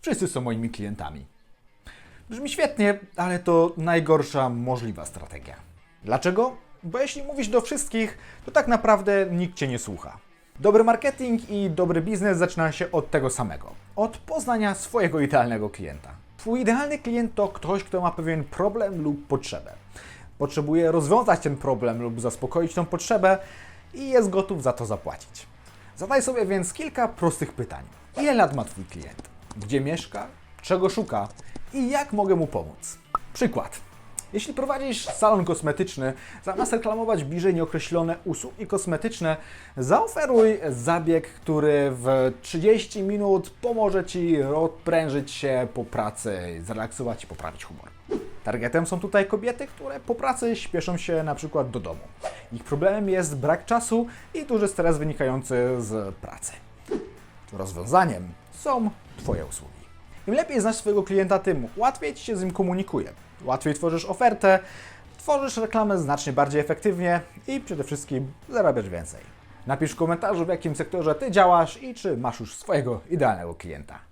Wszyscy są moimi klientami. Brzmi świetnie, ale to najgorsza możliwa strategia. Dlaczego? Bo jeśli mówisz do wszystkich, to tak naprawdę nikt cię nie słucha. Dobry marketing i dobry biznes zaczyna się od tego samego od poznania swojego idealnego klienta. Twój idealny klient to ktoś, kto ma pewien problem lub potrzebę. Potrzebuje rozwiązać ten problem lub zaspokoić tą potrzebę i jest gotów za to zapłacić. Zadaj sobie więc kilka prostych pytań. Ile lat ma Twój klient? Gdzie mieszka? Czego szuka? I jak mogę mu pomóc? Przykład. Jeśli prowadzisz salon kosmetyczny, zamiast reklamować bliżej nieokreślone usługi kosmetyczne, zaoferuj zabieg, który w 30 minut pomoże Ci odprężyć się po pracy, zrelaksować i poprawić humor. Targetem są tutaj kobiety, które po pracy śpieszą się na przykład do domu. Ich problemem jest brak czasu i duży stres wynikający z pracy. Rozwiązaniem są Twoje usługi. Im lepiej znasz swojego klienta, tym łatwiej Ci się z nim komunikuje. Łatwiej tworzysz ofertę, tworzysz reklamę znacznie bardziej efektywnie i przede wszystkim zarabiasz więcej. Napisz w komentarzu, w jakim sektorze Ty działasz i czy masz już swojego idealnego klienta.